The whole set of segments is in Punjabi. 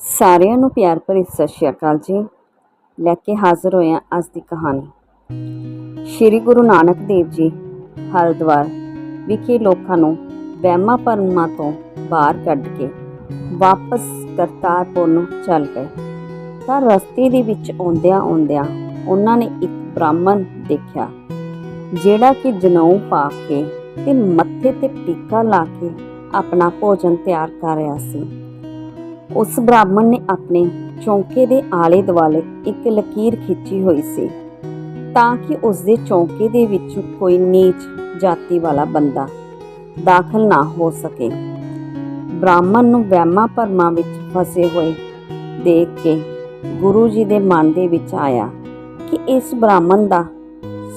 ਸਾਰਿਆਂ ਨੂੰ ਪਿਆਰ ਭਰੀ ਸਤਿ ਸ਼੍ਰੀ ਅਕਾਲ ਜੀ। ਲੈ ਕੇ ਹਾਜ਼ਰ ਹੋਏ ਹਾਂ ਅੱਜ ਦੀ ਕਹਾਣੀ। ਸ਼੍ਰੀ ਗੁਰੂ ਨਾਨਕ ਦੇਵ ਜੀ, ਹਰਿਦੁਆਰ ਵਿਖੇ ਲੋਕਾਂ ਨੂੰ ਵਹਿਮਾਂ ਭਰਮਾਂ ਤੋਂ ਬਾਹਰ ਕੱਢ ਕੇ ਵਾਪਸ ਕਰਤਾਰਪੁਰ ਨੂੰ ਚੱਲ ਗਏ ਤਾਂ ਰਸਤੇ ਦੇ ਵਿੱਚ ਆਉਂਦਿਆਂ ਆਉਂਦਿਆਂ ਉਹਨਾਂ ਨੇ ਇੱਕ ਬ੍ਰਾਹਮਣ ਦੇਖਿਆ, ਜਿਹੜਾ ਕਿ ਜਨੇਊ ਪਾ ਕੇ ਤੇ ਮੱਥੇ ਤੇ ਟੀਕਾ ਲਾ ਕੇ ਆਪਣਾ ਭੋਜਨ ਤਿਆਰ ਕਰ ਰਿਹਾ ਸੀ। ਉਸ ਬ੍ਰਾਹਮਣ ਨੇ ਆਪਣੇ ਚੌਂਕੇ ਦੇ ਆਲੇ ਦੁਆਲੇ ਇੱਕ ਲਕੀਰ ਖਿੱਚੀ ਹੋਈ ਸੀ, ਤਾਂ ਕਿ ਉਸ ਦੇ ਚੌਂਕੇ ਦੇ ਵਿੱਚ ਕੋਈ ਨੀਚ ਜਾਤੀ ਵਾਲਾ ਬੰਦਾ ਦਾਖਲ ਨਾ ਹੋ ਸਕੇ। ਬ੍ਰਾਹਮਣ ਨੂੰ ਵਹਿਮਾਂ ਭਰਮਾਂ ਵਿੱਚ ਫਸੇ ਹੋਏ ਦੇਖ ਕੇ ਗੁਰੂ ਜੀ ਦੇ ਮਨ ਦੇ ਵਿੱਚ ਆਇਆ ਕਿ ਇਸ ਬ੍ਰਾਹਮਣ ਦਾ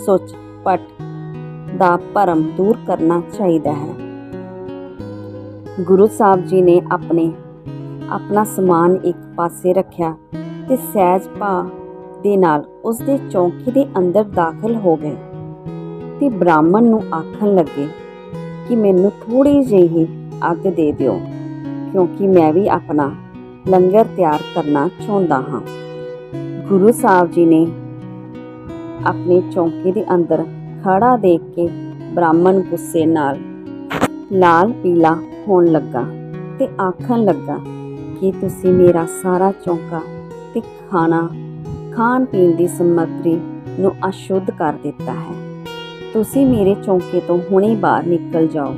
ਸੁੱਚ ਪਟ ਦਾ ਭਰਮ ਦੂਰ ਕਰਨਾ ਚਾਹੀਦਾ ਹੈ। ਗੁਰੂ ਸਾਹਿਬ ਜੀ ਨੇ ਆਪਣੇ ਆਪਣਾ ਸਮਾਨ ਇੱਕ ਪਾਸੇ ਰੱਖਿਆ ਤੇ ਸਹਿਜ ਭਾ ਦੇ ਨਾਲ ਉਸ ਦੇ ਚੌਂਕੇ ਦੇ ਅੰਦਰ ਦਾਖਲ ਹੋ ਗਏ ਤੇ ਬ੍ਰਾਹਮਣ ਨੂੰ ਆਖਣ ਲੱਗੇ ਕਿ ਮੈਨੂੰ ਥੋੜੀ ਜਿਹੀ ਅੱਗ ਦੇ ਦਿਓ, ਕਿਉਂਕਿ ਮੈਂ ਵੀ ਆਪਣਾ ਲੰਗਰ ਤਿਆਰ ਕਰਨਾ ਚਾਹੁੰਦਾ ਹਾਂ। ਗੁਰੂ ਸਾਹਿਬ ਜੀ ਨੇ ਆਪਣੇ ਚੌਂਕੇ ਦੇ ਅੰਦਰ ਖੜਾ ਦੇਖ ਕੇ ਬ੍ਰਾਹਮਣ ਗੁੱਸੇ ਨਾਲ ਲਾਲ ਪੀਲਾ ਹੋਣ ਲੱਗਾ ਤੇ ਆਖਣ ਲੱਗਾ ਕਿ ਤੁਸੀਂ ਮੇਰਾ ਸਾਰਾ ਚੌਂਕਾ ਤੇ ਖਾਣਾ, ਖਾਣ ਪੀਣ ਦੀ ਸਮੱਗਰੀ ਨੂੰ ਅਸ਼ੁੱਧ ਕਰ ਦਿੱਤਾ ਹੈ। ਤੁਸੀਂ ਮੇਰੇ ਚੌਂਕੇ ਤੋਂ ਹੁਣੇ ਬਾਹਰ ਨਿਕਲ ਜਾਓ,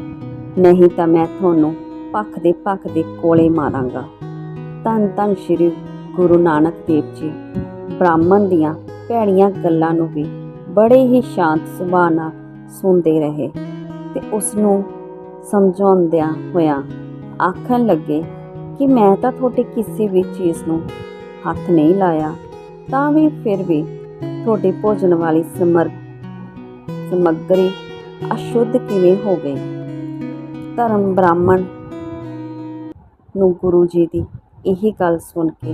ਨਹੀਂ ਤਾਂ ਮੈਂ ਤੁਹਾਨੂੰ ਪੱਖ ਦੇ ਪੱਖ ਦੇ ਕੋਲੇ ਮਾਰਾਂਗਾ। ਧੰਨ ਧੰਨ ਸ਼੍ਰੀ ਗੁਰੂ ਨਾਨਕ ਦੇਵ ਜੀ, ਬ੍ਰਾਹਮਣ ਦੀਆਂ ਭੈੜੀਆਂ ਗੱਲਾਂ ਨੂੰ ਵੀ ਬੜੇ ਹੀ ਸ਼ਾਂਤ ਸੁਭਾਅ ਨਾਲ ਸੁਣਦੇ ਰਹੇ ਤੇ ਉਸ ਨੂੰ ਸਮਝਾਉਂਦਿਆਂ ਹੋਇਆਂ ਆਖਣ ਲੱਗੇ ਕਿ ਮੈਂ ਤਾਂ ਤੁਹਾਡੇ ਕਿਸੇ ਵੀ ਚੀਜ਼ ਨੂੰ ਹੱਥ ਨਹੀਂ ਲਾਇਆ, ਤਾਂ ਵੀ ਫਿਰ ਵੀ ਤੁਹਾਡੇ ਭੋਜਨ ਵਾਲੀ ਸਮਰ, ਸਮੱਗਰੀ ਅਸ਼ੁੱਧ ਕਿਵੇਂ ਹੋ ਗਈ? ਧਰਮ ਬ੍ਰਾਹਮਣ ਨੂੰ ਗੁਰੂ ਜੀ ਦੀ ਇਹੀ ਗੱਲ ਸੁਣ ਕੇ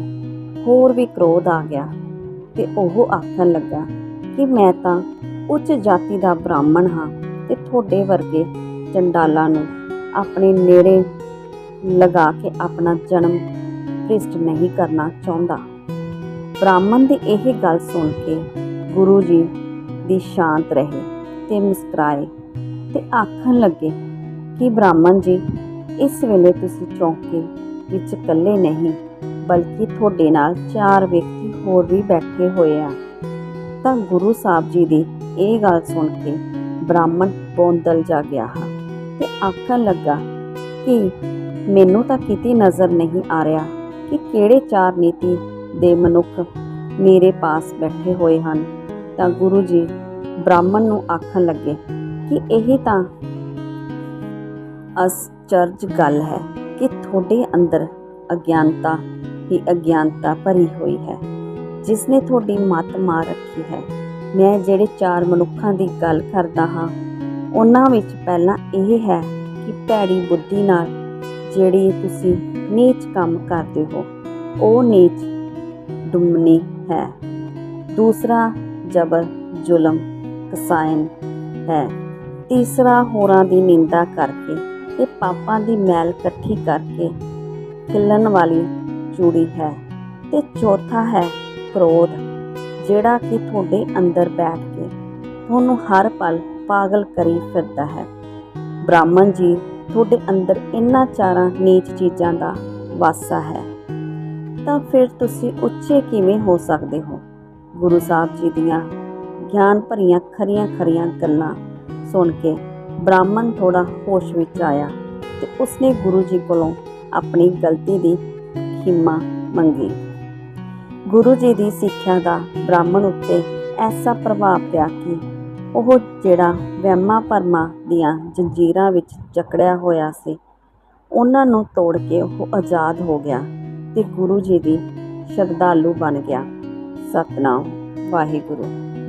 ਹੋਰ ਵੀ ਕ੍ਰੋਧ ਆ ਗਿਆ ਤੇ ਉਹ ਆਖਣ ਲੱਗਾ ਕਿ ਮੈਂ ਤਾਂ ਉੱਚ ਜਾਤੀ ਦਾ ਬ੍ਰਾਹਮਣ ਹਾਂ ਤੇ ਤੁਹਾਡੇ ਵਰਗੇ ਚੰਡਾਲਾਂ ਨੂੰ ਆਪਣੇ ਨੇੜੇ ਲਗਾ ਕੇ ਆਪਣਾ ਜਨਮ ਭ੍ਰਿਸ਼ਟ ਨਹੀਂ ਕਰਨਾ ਚਾਹੁੰਦਾ। ਬ੍ਰਾਹਮਣ ਦੀ ਇਹ ਗੱਲ ਸੁਣ ਕੇ ਗੁਰੂ ਜੀ ਦੀ ਸ਼ਾਂਤ ਰਹੇ ਤੇ ਮੁਸਕਰਾਏ ਤੇ ਆਖਣ ਲੱਗੇ ਕਿ ਬ੍ਰਾਹਮਣ ਜੀ, ਇਸ ਵੇਲੇ ਤੁਸੀਂ ਚੌਂਕੇ ਵਿੱਚ ਇਕੱਲੇ ਨਹੀਂ, ਬਲਕਿ ਤੁਹਾਡੇ ਨਾਲ ਚਾਰ ਵਿਅਕਤੀ ਹੋਰ ਵੀ ਬੈਠੇ ਹੋਏ ਆ। ਤਾਂ ਗੁਰੂ ਸਾਹਿਬ ਜੀ ਦੀ ਇਹ ਗੱਲ ਸੁਣ ਕੇ ਬ੍ਰਾਹਮਣ ਬੋਂਦਲ ਜਾ ਗਿਆ ਹਾਂ ਤੇ ਆਖਣ ਲੱਗਾ ਕਿ ਮੈਨੂੰ ਤਾਂ ਕਿਤੇ ਨਜ਼ਰ ਨਹੀਂ ਆ ਰਿਹਾ ਕਿ ਕਿਹੜੇ ਚਾਰ ਨੀਤੀ ਦੇ ਮਨੁੱਖ ਮੇਰੇ ਪਾਸ ਬੈਠੇ ਹੋਏ ਹਨ। ਤਾਂ ਗੁਰੂ ਜੀ ਬ੍ਰਾਹਮਣ ਨੂੰ ਆਖਣ ਲੱਗੇ ਕਿ ਇਹ ਤਾਂ ਅਸਚਰਜ ਗੱਲ ਹੈ ਕਿ ਤੁਹਾਡੇ ਅੰਦਰ ਅਗਿਆਨਤਾ ਹੀ ਅਗਿਆਨਤਾ ਭਰੀ ਹੋਈ ਹੈ ਜਿਸ ਨੇ ਤੁਹਾਡੀ ਮੱਤ ਮਾਰ ਰੱਖੀ ਹੈ। ਮੈਂ ਜਿਹੜੇ ਚਾਰ ਮਨੁੱਖਾਂ ਦੀ ਗੱਲ ਕਰਦਾ ਹਾਂ, ਉਹਨਾਂ ਵਿੱਚ ਪਹਿਲਾ ਇਹ ਹੈ ਕਿ ਭੈੜੀ ਬੁੱਧੀ ਨਾਲ ਜਿਹੜੀ ਤੁਸੀਂ ਨੀਚ ਕੰਮ ਕਰਦੇ ਹੋ, ਉਹ ਨੀਚ ਦੁਮਨੀ ਹੈ। ਦੂਸਰਾ ਜਬਰ, ਜ਼ੁਲਮ, ਕਸਾਇਨ ਹੈ। ਤੀਸਰਾ ਹੋਰਾਂ ਦੀ ਨਿੰਦਾ ਕਰਕੇ ਤੇ ਪਾਪਾਂ ਦੀ ਮੈਲ ਇਕੱਠੀ ਕਰਕੇ ਖਿਲਣ ਵਾਲੀ ਚੂੜੀ ਹੈ। ਤੇ ਚੌਥਾ ਹੈ ਕ੍ਰੋਧ, ਜਿਹੜਾ ਕਿ ਤੁਹਾਡੇ ਅੰਦਰ ਬੈਠ ਕੇ ਤੁਹਾਨੂੰ ਹਰ ਪਲ ਪਾਗਲ ਕਰੀ ਫਿਰਦਾ ਹੈ। ਬ੍ਰਾਹਮਣ ਜੀ ਤੁਹਾਡੇ ਅੰਦਰ ਇਹਨਾਂ ਚਾਰਾਂ ਨੀਚ ਚੀਜ਼ਾਂ ਦਾ ਵਾਸਾ ਹੈ, ਤਾਂ ਫਿਰ ਤੁਸੀਂ ਉੱਚੇ ਕਿਵੇਂ ਹੋ ਸਕਦੇ ਹੋ? ਗੁਰੂ ਸਾਹਿਬ ਜੀ ਦੀਆਂ ਗਿਆਨ ਭਰੀਆਂ ਖਰੀਆਂ ਖਰੀਆਂ ਗੱਲਾਂ ਸੁਣ ਕੇ ਬ੍ਰਾਹਮਣ ਥੋੜਾ ਹੋਸ਼ ਵਿੱਚ ਆਇਆ ਤੇ ਉਸਨੇ ਗੁਰੂ ਜੀ ਕੋਲੋਂ ਆਪਣੀ ਗਲਤੀ ਦੀ ਖਿਮਾ ਮੰਗੀ। ਗੁਰੂ ਜੀ ਦੀ ਸਿੱਖਿਆ ਦਾ ਬ੍ਰਾਹਮਣ ਉੱਤੇ ਐਸਾ ਪ੍ਰਭਾਵ ਪਿਆ ਕਿ ਉਹ ਜਿਹੜਾ ਵਹਿਮਾਂ ਭਰਮਾਂ ਦੀਆਂ ਜੰਜੀਰਾਂ ਵਿੱਚ ਜਕੜਿਆ ਹੋਇਆ ਸੀ, ਉਹਨਾਂ ਨੂੰ ਤੋੜ ਕੇ ਉਹ ਆਜ਼ਾਦ ਹੋ ਗਿਆ ਤੇ ਗੁਰੂ ਜੀ ਦੀ ਸ਼ਰਧਾਲੂ ਬਣ ਗਿਆ। ਸਤਨਾਮ ਵਾਹਿਗੁਰੂ।